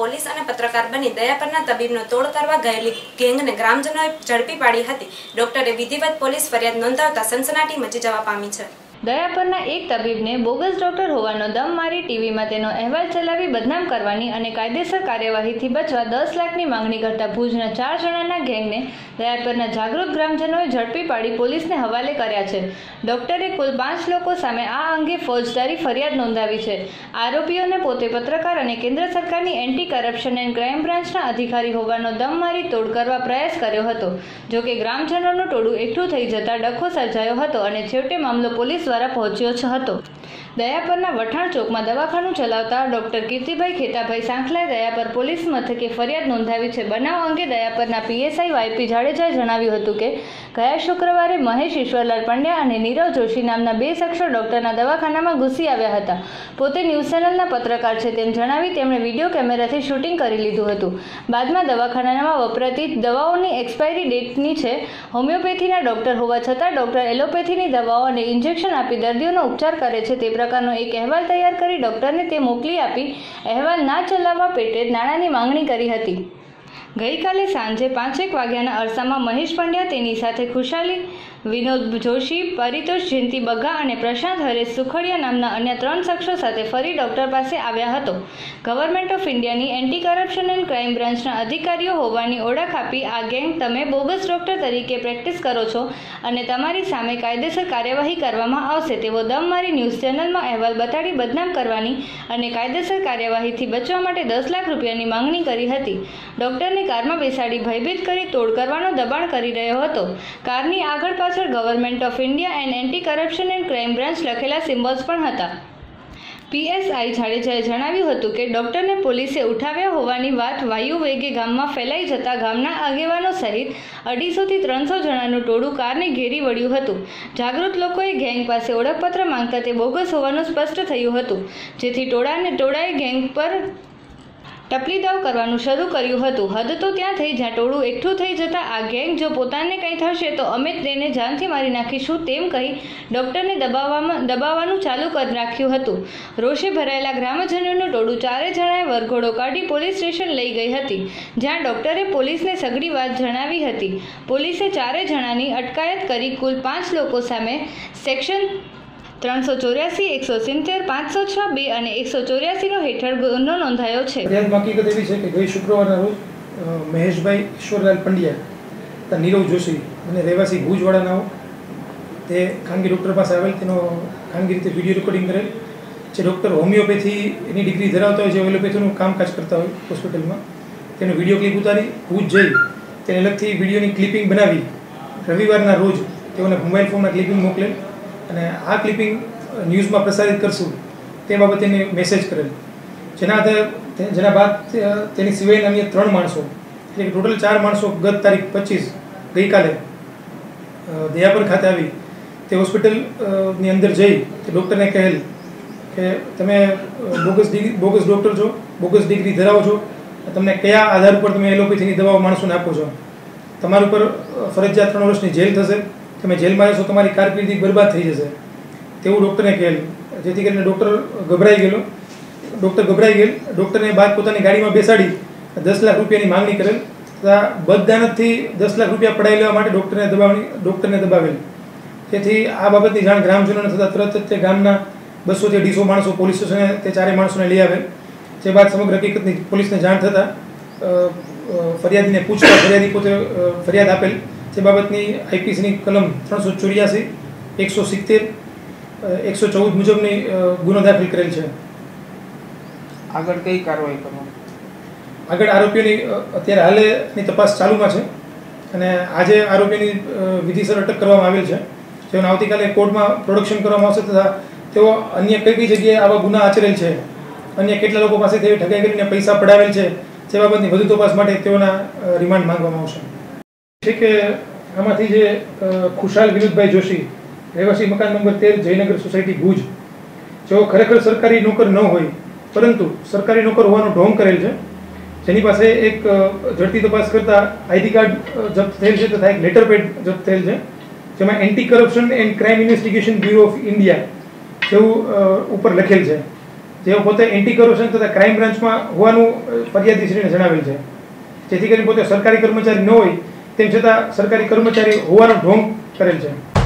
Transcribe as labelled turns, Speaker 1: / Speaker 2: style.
Speaker 1: Police અને પત્રકાર બની દયાપરના તબીબનો તોડ કરવા ગયેલી ગેંગને ગ્રામજનોએ ઝડપી પાડી હતી. ડોક્ટરે વિધિવત પોલીસ ફરિયાદ નોંધાવતા સનસનાટી મચી જવા પામી છે.
Speaker 2: દયાપરના એક તબીબને બોગસ ડોક્ટર હોવાનો દમ મારી ટીવીમાં તેનો અહેવાલ ચલાવી બદનામ કરવાની અને કાયદેસર કાર્યવાહીથી બચવા દસ લાખની માંગણી કરતા ભુજના ચાર જણાના ગેંગને દયાપરના જાગૃત ગ્રામજનોએ ઝડપી પાડી પોલીસને હવાલે કર્યા છે. ડોક્ટરે કુલ પાંચ લોકો સામે આ અંગે ફોજદારી ફરિયાદ નોંધાવી છે. આરોપીઓને પોતે પત્રકાર અને કેન્દ્ર સરકારની એન્ટી કરપ્શન એન્ડ ક્રાઇમ બ્રાન્ચના અધિકારી હોવાનો દમ મારી તોડ કરવા પ્રયાસ કર્યો હતો. જોકે ગ્રામજનોનું ટોળું એકઠું થઈ જતા ડખો સર્જાયો હતો અને છેવટે મામલો પોલીસ દ્વારા પહોંચ્યો હતો. દયાપરના વઠાણ ચોકમાં દવાખાનું ચલાવતા ડોક્ટર કીર્તિભાઈ ખેતાભાઈ સાંખલાએ દયાપર પોલીસ મથકે ફરિયાદ નોંધાવી છે. બનાવ અંગે દયાપરના પીએસઆઈ વાયપી જાડેજાએ જણાવ્યું હતું કે, ગયા શુક્રવારે મહેશ ઈશ્વરલાલ પંડ્યા અને નીરવ જોશી નામના બે શખ્સો ડોક્ટરના દવાખાનામાં ઘૂસી આવ્યા હતા. પોતે ન્યૂઝ ચેનલના પત્રકાર છે તેમ જણાવી તેમણે વીડિયો કેમેરાથી શૂટિંગ કરી લીધું હતું. બાદમાં દવાખાનામાં વપરાતી દવાઓની એક્સપાયરી ડેટની છે. હોમિયોપેથીના ડોક્ટર હોવા છતાં ડોક્ટર એલોપેથીની દવાઓ અને ઇન્જેક્શન આપી, દર્દીઓનો ઉપચાર કરે છે તે પ્રકારનો એક અહેવાલ તૈયાર કરી ડોક્ટરને તે મોકલી આપી, અહેવાલ ના ચલાવવા પેટે નાણાંની માંગણી કરી હતી. ગઈકાલે સાંજે પાંચેક વાગ્યાના અરસામાં મહેશ પંડ્યા તેની સાથે ખુશાલી, વિનોદ જોશી, પરિતોષ જયંતિ બગ્ગા અને પ્રશાંત હરેશ સુખડિયા નામના અન્ય ત્રણ શખ્સો સાથે ફરી ડોક્ટર પાસે આવ્યા હતો. ગવર્મેન્ટ ઓફ ઇન્ડિયાની એન્ટી કરપ્શન એન્ડ ક્રાઇમ બ્રાન્ચના અધિકારીઓ હોવાની ઓળખ આપી આ ગેંગ તમે બોગસ ડોક્ટર તરીકે પ્રેક્ટિસ કરો છો અને તમારી સામે કાયદેસર કાર્યવાહી કરવામાં આવશે તેવો દમ મારી ન્યૂઝ ચેનલમાં અહેવાલ બતાડી બદનામ કરવાની અને કાયદેસર કાર્યવાહીથી બચવા માટે દસ લાખ રૂપિયાની માંગણી કરી હતી. ડોક્ટરને કારમાં બેસાડી ભયભીત કરી તોડ કરવાનો દબાણ કરી રહ્યો હતો. કારની આગળ પાછળ government of India and anti corruption and crime branch લખેલા સિમ્બોલ્સ પણ હતા. પીએસઆઈ જાડેજાએ જણાવ્યું હતું કે, ડોક્ટરને પોલીસે ઉઠાવ્યા હોવાની વાત વાયુ વેગે ગામમાં ફેલાઈ જતા ગામના આગેવાનો સહિત અઢીસોથી ત્રણસો જણાનું ટોળું કારને ઘેરી વળ્યું હતું. જાગૃત લોકોએ ગેંગ પાસે ઓળખપત્ર માંગતા તે બોગસ હોવાનું સ્પષ્ટ થયું હતું. જેથી ટોળાને ટોળાએ ગેંગ પર ટપલી દાવ કરવાનું શરૂ કર્યું હતું. હદ તો ત્યાં થઈ, જ્યાં ટોળું એકઠું થઈ જતાં આ ગેંગ જો પોતાને કંઈ થશે તો અમે તેને જાનથી મારી નાખીશું તેમ કહી ડૉક્ટરને દબાવવામાં દબાવવાનું ચાલુ કરી રાખ્યું હતું. રોષે ભરાયેલા ગ્રામજનોનું ટોળું ચારે જણાએ વરઘોડો કાઢી પોલીસ સ્ટેશન લઈ ગઈ હતી, જ્યાં ડોક્ટરે પોલીસને સઘળી વાત જણાવી હતી. પોલીસે ચારે જણાની અટકાયત કરી, કુલ પાંચ લોકો સામે સેક્શન ત્રણસો ચોર્યાસી, એકસો સિત્તેર, પાંચસો છ, બે અને એકસો ચોર્યાસીનો હેઠળ ગુનો નોંધાયો છે.
Speaker 3: હકીકત એવી છે કે ગઈ શુક્રવારના રોજ મહેશભાઈ ઈશ્વરલાલ પંડ્યા નીરવ જોશી અને રહેવાસી ભુજવાળાનાઓ, તે ખાનગી ડૉક્ટર પાસે આવેલ, તેનો ખાનગી રીતે વીડિયો રેકોર્ડિંગ કરેલ, જે ડૉક્ટર હોમિયોપેથી એની ડિગ્રી ધરાવતા હોય જે હોમિયોપેથીનું કામકાજ કરતા હોય હોસ્પિટલમાં, તેનો વીડિયો ક્લિપ ઉતારી ભુજ જઈ, તેને અલગથી વિડીયોની ક્લિપિંગ બનાવી, રવિવારના રોજ તેઓને મોબાઈલ ફોનના ક્લિપિંગ મોકલેલ અને આ ક્લિપિંગ ન્યૂઝમાં પ્રસારિત કરશું, તે બાબતે મેસેજ કરેલ. જેના આધારે જેના બાદ તેની સિવાયના અન્ય ત્રણ માણસો, એટલે કે ટોટલ ચાર માણસો ગત તારીખ પચીસ ગઈકાલે દયાપર ખાતે આવી. તે હોસ્પિટલની અંદર જઈ તે ડૉક્ટરને કહેલ કે તમે બોગસ ડિગ્રી બોગસ ડૉક્ટર છો બોગસ ડિગ્રી ધરાવો છો, તમને કયા આધાર ઉપર તમે એલોપેથીની દવાઓ માણસોને આપો છો? તમારા ઉપર ફરજિયાત ત્રણ વર્ષની જેલ થશે તમે જેલમાં જશો તમારી કારકિર્દી બરબાદ થઈ જશે. તેવું ડૉક્ટરને કહેલું. જેથી કરીને ડૉક્ટર ગભરાઈ ગયેલો. ડૉક્ટર ગભરાઈ ગયેલ. ડૉક્ટરને બાદ પોતાની ગાડીમાં બેસાડી દસ લાખ રૂપિયાની માંગણી કરેલ તથા બદદાનતથી દસ લાખ રૂપિયા પડાવી લેવા માટે ડૉક્ટરને દબાવણી, ડૉક્ટરને દબાવેલ. તેથી આ બાબતની જાણ ગ્રામજનોને થતાં તરત જ તે ગામના બસોથી અઢીસો માણસો પોલીસ સ્ટેશને તે ચારેય માણસોને લઈ આવેલ. જે બાદ સમગ્ર હકીકતની પોલીસને જાણ થતાં ફરિયાદીને પૂછતા ફરિયાદી પોતે ફરિયાદ આપેલ. જે બાબતની આઈપીસીની કલમ ત્રણસો ચોર્યાસી એકસો સિત્તેર એકસો ચૌદ મુજબની ગુનો દાખલ કરેલ છે.
Speaker 4: આગળ કઈ કાર્યવાહી કરવાની?
Speaker 3: આગળ આરોપીઓની અત્યારે હાલેની તપાસ ચાલુમાં છે અને આજે આરોપીની વિધિસર અટક કરવામાં આવેલ છે. જેઓને આવતીકાલે કોર્ટમાં પ્રોડક્શન કરવામાં આવશે તથા તેઓ અન્ય કઈ કઈ જગ્યાએ આવા ગુના આચરેલ છે અન્ય કેટલા લોકો પાસેથી ઠગાઈ કરીને પૈસા પડાવેલ છે તે બાબતની વધુ તપાસ માટે તેઓના રિમાન્ડ માંગવામાં આવશે. છે કે આમાંથી જે ખુશાલ વિનોદભાઈ જોશી, રહેવાસી મકાન નંબર તેર, જયનગર સોસાયટી ભુજ. જેઓ ખરેખર સરકારી નોકર ન હોય, પરંતુ સરકારી નોકર હોવાનો ઢોંગ કરેલ છે. જેની પાસે એક ઝડપી તપાસ કરતા આઈડી કાર્ડ જપ્ત થયેલ છે તથા એક લેટર પેડ જપ્ત થયેલ છે, જેમાં anti corruption and crime investigation bureau of India જેવું ઉપર લખેલ છે. જેઓ પોતે એન્ટી કરપ્શન તથા ક્રાઇમ બ્રાન્ચમાં હોવાનું ફરિયાદીશ્રીને જણાવેલ છે. જેથી કરીને પોતે સરકારી કર્મચારી ન હોય તેમ છતાં સરકારી કર્મચારી હોવાનો ઢોંગ કરેલ છે.